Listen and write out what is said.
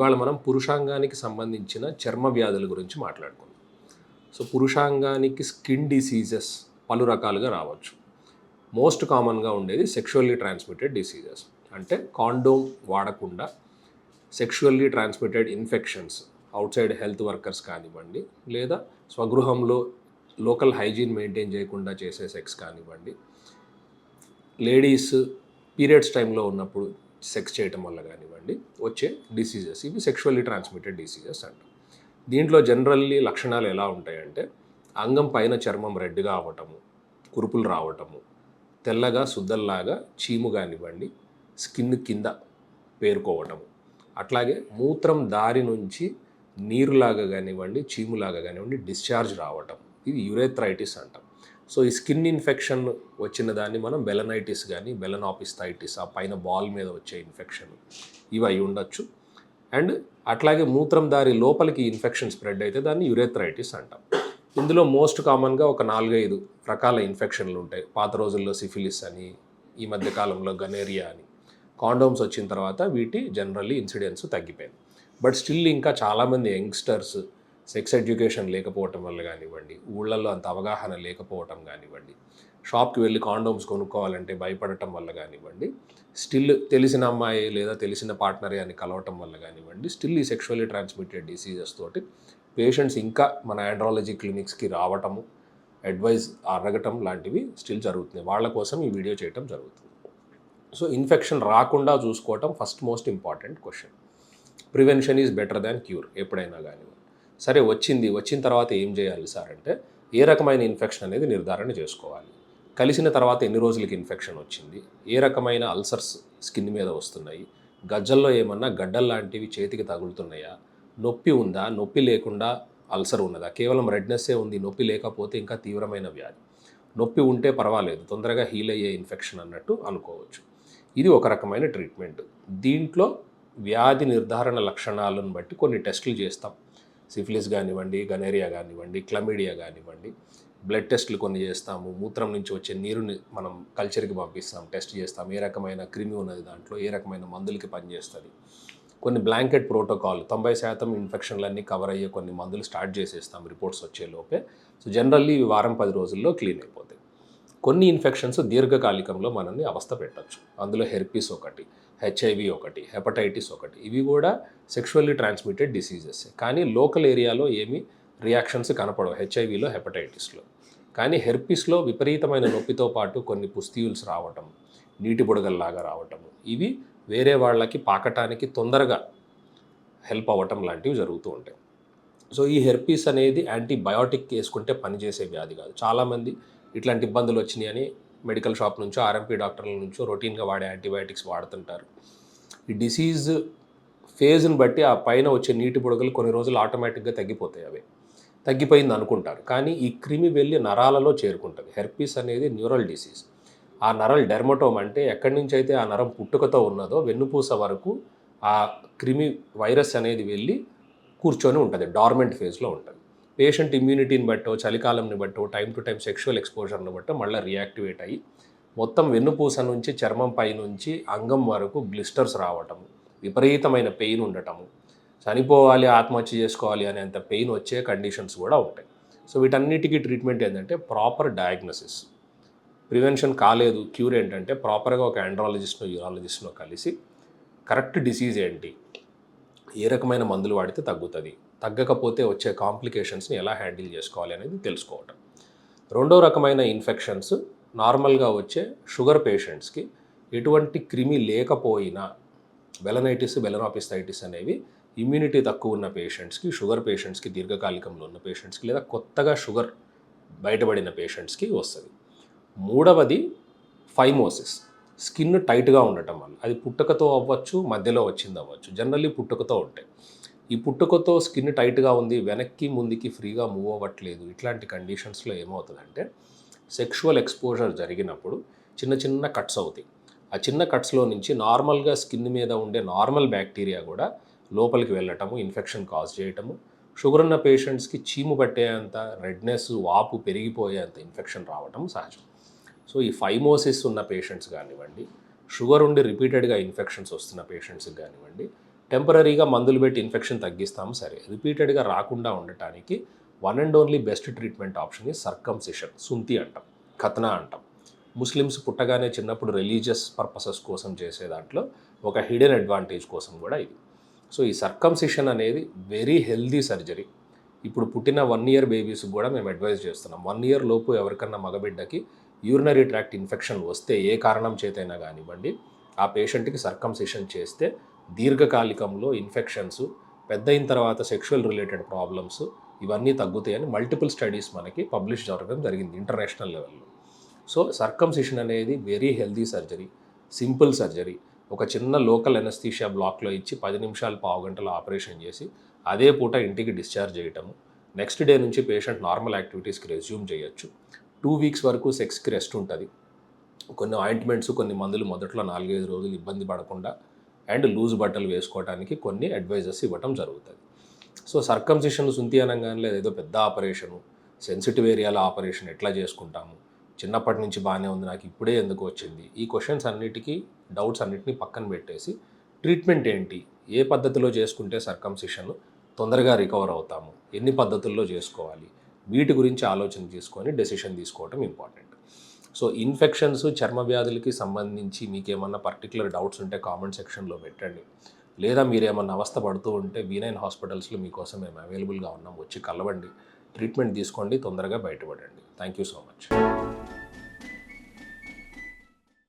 ఇవాళ మనం పురుషాంగానికి సంబంధించిన చర్మ వ్యాధుల గురించి మాట్లాడుకుందాం. సో పురుషాంగానికి స్కిన్ డిసీజెస్ పలు రకాలుగా రావచ్చు. మోస్ట్ కామన్గా ఉండేది సెక్షువల్లీ ట్రాన్స్మిటెడ్ డిసీజెస్. అంటే కాండోమ్ వాడకుండా sexually transmitted infections outside health workers కానివ్వండి లేదా స్వగృహంలో లోకల్ హైజీన్ మెయింటైన్ చేయకుండా చేసే సెక్స్ కానివ్వండి లేడీస్ పీరియడ్స్ టైంలో ఉన్నప్పుడు సెక్స్ చేయటం వల్ల కానివ్వండి వచ్చే డిసీజెస్ ఇవి సెక్షువల్లీ ట్రాన్స్మిటెడ్ డిసీజెస్ అంటాం. దీంట్లో జనరల్లీ లక్షణాలు ఎలా ఉంటాయంటే అంగం పైన చర్మం రెడ్గా అవ్వటము కురుపులు రావటము తెల్లగా శుద్ధల్లాగా చీము కానివ్వండి స్కిన్ కింద పేరుకోవటము. అట్లాగే మూత్రం దారి నుంచి నీరులాగా కానివ్వండి చీములాగా కానివ్వండి డిశ్చార్జ్ రావటం. ఇది యురేథ్రైటిస్ అంటాం. సో ఈ స్కిన్ ఇన్ఫెక్షన్ వచ్చిన దాన్ని మనం బెలనైటిస్ కానీ బెలనాపిస్థైటిస్ ఆ పైన బాల్ మీద వచ్చే ఇన్ఫెక్షన్ ఇవి అయి ఉండొచ్చు. అండ్ అట్లాగే మూత్రం దారి లోపలికి ఇన్ఫెక్షన్ స్ప్రెడ్ అయితే దాన్ని యురేథ్రైటిస్ అంటాం. ఇందులో మోస్ట్ కామన్గా ఒక నాలుగైదు రకాల ఇన్ఫెక్షన్లు ఉంటాయి. పాత రోజుల్లో సిఫిలిస్ అని ఈ మధ్య కాలంలో గనేరియా అని. కాండోమ్స్ వచ్చిన తర్వాత వీటి జనరల్లీ ఇన్సిడెన్స్ తగ్గిపోయింది. బట్ స్టిల్ ఇంకా చాలామంది యంగ్స్టర్స్ సెక్స్ ఎడ్యుకేషన్ లేకపోవటం వల్ల కానివ్వండి ఊళ్ళల్లో అంత అవగాహన లేకపోవటం కానివ్వండి షాప్కి వెళ్ళి కాండోమ్స్ కొనుక్కోవాలంటే భయపడటం వల్ల కానివ్వండి స్టిల్ తెలిసిన అమ్మాయి లేదా తెలిసిన పార్ట్నరే అని కలవటం వల్ల కానివ్వండి స్టిల్ ఈ సెక్షువల్లీ ట్రాన్స్మిటెడ్ డిసీజెస్ తోటి పేషెంట్స్ ఇంకా మన ఆండ్రాలజీ క్లినిక్స్కి రావటము అడ్వైజ్ అడగటం లాంటివి స్టిల్ జరుగుతున్నాయి. వాళ్ళ కోసం ఈ వీడియో చేయటం జరుగుతుంది. సో ఇన్ఫెక్షన్ రాకుండా చూసుకోవటం first most important question. Prevention is better than cure ఎప్పుడైనా కానివ్వండి. సరే వచ్చింది. వచ్చిన తర్వాత ఏం చేయాలి సార్ అంటే ఏ రకమైన ఇన్ఫెక్షన్ అనేది నిర్ధారణ చేసుకోవాలి. కలిసిన తర్వాత ఎన్ని రోజులకి ఇన్ఫెక్షన్ వచ్చింది? ఏ రకమైన అల్సర్స్ స్కిన్ మీద వస్తున్నాయి? గజ్జల్లో ఏమన్నా గడ్డలు లాంటివి చేతికి తగులుతున్నాయా? నొప్పి ఉందా? నొప్పి లేకుండా అల్సర్ ఉన్నదా? కేవలం రెడ్నెస్సే ఉంది. నొప్పి లేకపోతే ఇంకా తీవ్రమైన వ్యాధి. నొప్పి ఉంటే పర్వాలేదు. తొందరగా హీల్ అయ్యే ఇన్ఫెక్షన్ అన్నట్టు అనుకోవచ్చు. ఇది ఒక రకమైన ట్రీట్మెంట్. దీంట్లో వ్యాధి నిర్ధారణ లక్షణాలను బట్టి కొన్ని టెస్టులు చేస్తాం. సిఫిలిస్ కానివ్వండి గనేరియా కానివ్వండి క్లమీడియా కానివ్వండి బ్లడ్ టెస్ట్లు కొన్ని చేస్తాము మూత్రం నుంచి వచ్చే నీరుని మనం కల్చర్కి పంపిస్తాం టెస్ట్ చేస్తాం ఏ రకమైన క్రిమి ఉన్నది దాంట్లో ఏ రకమైన మందులకి పనిచేస్తుంది. కొన్ని బ్లాంకెట్ ప్రోటోకాల్ తొంభై శాతం ఇన్ఫెక్షన్లన్నీ కవర్ అయ్యే కొన్ని మందులు స్టార్ట్ చేసేస్తాం రిపోర్ట్స్ వచ్చే లోపే. సో జనరల్లీ ఇవి వారం పది రోజుల్లో క్లీన్ అయిపోతాయి. కొన్ని ఇన్ఫెక్షన్స్ దీర్ఘకాలికంలో మనల్ని అవస్థ పెట్టచ్చు. అందులో హెర్పీస్ ఒకటి హెచ్ఐవి ఒకటి హెపటైటిస్ ఒకటి. ఇవి కూడా సెక్షువల్లీ ట్రాన్స్మిటెడ్ డిసీజెస్. కానీ లోకల్ ఏరియాలో ఏమీ రియాక్షన్స్ కనపడవు. హెచ్ఐవిలో హెపటైటిస్లో. కానీ హెర్పిస్లో విపరీతమైన నొప్పితో పాటు కొన్ని పుస్తీయుల్స్ రావటం నీటి బుడగల్లాగా రావటం. ఇవి వేరే వాళ్ళకి పాకటానికి తొందరగా హెల్ప్ అవ్వటం లాంటివి జరుగుతూ ఉంటాయి. సో ఈ హెర్పీస్ అనేది యాంటీబయాటిక్ వేసుకుంటే పనిచేసే వ్యాధి కాదు. చాలామంది ఇట్లాంటి ఇబ్బందులు వచ్చినాయని మెడికల్ షాప్ నుంచో ఆర్ఎంపీ డాక్టర్ల నుంచో రొటీన్గా వాడే యాంటీబయాటిక్స్ వాడుతుంటారు. ఈ డిసీజ్ ఫేజ్ని బట్టి ఆ పైన వచ్చే నీటి బుడగలు కొన్ని రోజులు ఆటోమేటిక్గా తగ్గిపోతాయి అవి. తగ్గిపోయింది అనుకుంటారు. కానీ ఈ క్రిమి వెళ్ళి నరాలలో చేరుకుంటుంది. హెర్పీస్ అనేది న్యూరల్ డిసీజ్. ఆ నరల్ డెర్మటోమ్ అంటే ఎక్కడి నుంచి అయితే ఆ నరం పుట్టుకతో ఉన్నదో వెన్నుపూస వరకు ఆ క్రిమి వైరస్ అనేది వెళ్ళి కూర్చొని ఉంటుంది. డార్మెంట్ ఫేజ్లో ఉంటుంది. పేషెంట్ ఇమ్యూనిటీని బట్టో చలికాలంని బట్టో టైం టు టైం సెక్షువల్ ఎక్స్పోజర్ని బట్టో మళ్ళీ రియాక్టివేట్ అయ్యి మొత్తం వెన్నుపూస నుంచి చర్మం పై నుంచి అంగం వరకు బ్లిస్టర్స్ రావటము విపరీతమైన పెయిన్ ఉండటము చనిపోవాలి ఆత్మహత్య చేసుకోవాలి అనేంత పెయిన్ వచ్చే కండిషన్స్ కూడా ఉంటాయి. సో వీటన్నిటికీ ట్రీట్మెంట్ ఏంటంటే ప్రాపర్ డయాగ్నోసిస్. ప్రివెన్షన్ కాలేదు క్యూర్ ఏంటంటే ప్రాపర్గా ఒక ఆండ్రాలజిస్ట్ను యూరాలజిస్ట్ను కలిసి కరెక్ట్ డిసీజ్ ఏంటి? ఏ రకమైన మందులు వాడితే తగ్గుతుంది? తగ్గకపోతే వచ్చే కాంప్లికేషన్స్ని ఎలా హ్యాండిల్ చేసుకోవాలి అనేది తెలుసుకోవటం. రెండో రకమైన ఇన్ఫెక్షన్స్ నార్మల్గా వచ్చే షుగర్ పేషెంట్స్కి ఎటువంటి క్రిమి లేకపోయినా వెలనైటిస్ వెలనాపిస్థైటిస్ అనేవి ఇమ్యూనిటీ తక్కువ ఉన్న పేషెంట్స్కి షుగర్ పేషెంట్స్కి దీర్ఘకాలికంలో ఉన్న పేషెంట్స్కి లేదా కొత్తగా షుగర్ బయటపడిన పేషెంట్స్కి వస్తుంది. మూడవది ఫైమోసిస్. స్కిన్ టైట్గా ఉండటం వల్ల అది పుట్టుకతో అవ్వచ్చు మధ్యలో వచ్చింది అవ్వచ్చు జనరల్లీ పుట్టుకతో ఉంటాయి ఈ పుట్టుకతో స్కిన్ టైట్గా ఉంది వెనక్కి ముందుకి ఫ్రీగా మూవ్ అవ్వట్లేదు. ఇట్లాంటి కండిషన్స్లో ఏమవుతుందంటే సెక్షువల్ ఎక్స్పోజర్ జరిగినప్పుడు చిన్న చిన్న కట్స్ అవుతాయి. ఆ చిన్న కట్స్లో నుంచి నార్మల్గా స్కిన్ మీద ఉండే నార్మల్ బ్యాక్టీరియా కూడా లోపలికి వెళ్ళటము ఇన్ఫెక్షన్ కాజ్ చేయటము షుగర్ ఉన్న పేషెంట్స్కి చీము పట్టేంత రెడ్నెస్ వాపు పెరిగిపోయేంత ఇన్ఫెక్షన్ రావటం సహజం. సో ఈ ఫైమోసిస్ ఉన్న పేషెంట్స్ కానివ్వండి షుగర్ ఉండి రిపీటెడ్గా ఇన్ఫెక్షన్స్ వస్తున్న పేషెంట్స్కి కానివ్వండి టెంపరీగా మందులు పెట్టి ఇన్ఫెక్షన్ తగ్గిస్తాము సరే. రిపీటెడ్గా రాకుండా ఉండటానికి one and only best treatment option ఈ సర్కంసిషన్ సుంతి అంటాం కథనా అంటాం. ముస్లిమ్స్ పుట్టగానే చిన్నప్పుడు రిలీజియస్ పర్పసెస్ కోసం చేసే దాంట్లో ఒక హిడెన్ అడ్వాంటేజ్ కోసం కూడా ఇది. సో ఈ సర్కంసిషన్ అనేది వెరీ హెల్దీ సర్జరీ. ఇప్పుడు పుట్టిన వన్ ఇయర్ బేబీస్ కూడా మేము అడ్వైజ్ చేస్తున్నాం. వన్ ఇయర్ లోపు ఎవరికన్నా మగబిడ్డకి యూరినరీ ట్రాక్ట్ ఇన్ఫెక్షన్ వస్తే ఏ కారణం చేతైనా కానివ్వండి ఆ పేషెంట్కి సర్కంసిషన్ చేస్తే దీర్ఘకాలికంలో ఇన్ఫెక్షన్స్ పెద్ద అయిన తర్వాత సెక్షువల్ రిలేటెడ్ ప్రాబ్లమ్స్ ఇవన్నీ తగ్గుతాయని మల్టిపుల్ స్టడీస్ మనకి పబ్లిష్ జరగడం జరిగింది ఇంటర్నేషనల్ లెవెల్లో. సో సర్కంసిషన్ అనేది very healthy surgery simple surgery. ఒక చిన్న లోకల్ ఎనస్థీషియా బ్లాక్లో ఇచ్చి పది నిమిషాలు పావు గంటలో ఆపరేషన్ చేసి అదే పూట ఇంటికి డిశ్చార్జ్ చేయటము. నెక్స్ట్ డే నుంచి పేషెంట్ నార్మల్ యాక్టివిటీస్కి రెజ్యూమ్ చేయొచ్చు. టూ వీక్స్ వరకు సెక్స్కి రెస్ట్ ఉంటుంది. కొన్ని ఆయింట్మెంట్స్ కొన్ని మందులు మొదట్లో నాలుగైదు రోజులు ఇబ్బంది పడకుండా అండ్ లూజ్ బట్టలు వేసుకోవడానికి కొన్ని అడ్వైజెస్ ఇవ్వటం జరుగుతుంది. సో సర్కంసిషన్ సుంతి అనగానే లేదు ఏదో పెద్ద ఆపరేషను సెన్సిటివ్ ఏరియాలో ఆపరేషన్ ఎట్లా చేసుకుంటాము? చిన్నప్పటి నుంచి బాగానే ఉంది నాకు ఇప్పుడే ఎందుకు వచ్చింది? ఈ క్వశ్చన్స్ అన్నిటికీ డౌట్స్ అన్నిటిని పక్కన పెట్టేసి ట్రీట్మెంట్ ఏంటి? ఏ పద్ధతిలో చేసుకుంటే సర్కంసిషన్ తొందరగా రికవర్ అవుతాము? ఎన్ని పద్ధతుల్లో చేసుకోవాలి? వీటి గురించి ఆలోచన తీసుకొని డెసిషన్ తీసుకోవడం ఇంపార్టెంట్ సో ఇన్ఫెక్షన్స్ చర్మ వ్యాధులకి సంబంధించి మీకేమన్నా పర్టికులర్ డౌట్స్ ఉంటే కామెంట్ సెక్షన్లో పెట్టండి. లేదా మీరు ఏమన్నా అవస్థ పడుతూ ఉంటే వీనైన్ హాస్పిటల్స్లో మీకోసం మేము అవైలబుల్గా ఉన్నాం. వచ్చి కలవండి. ట్రీట్మెంట్ తీసుకోండి. తొందరగా బయటపడండి. Thank you so much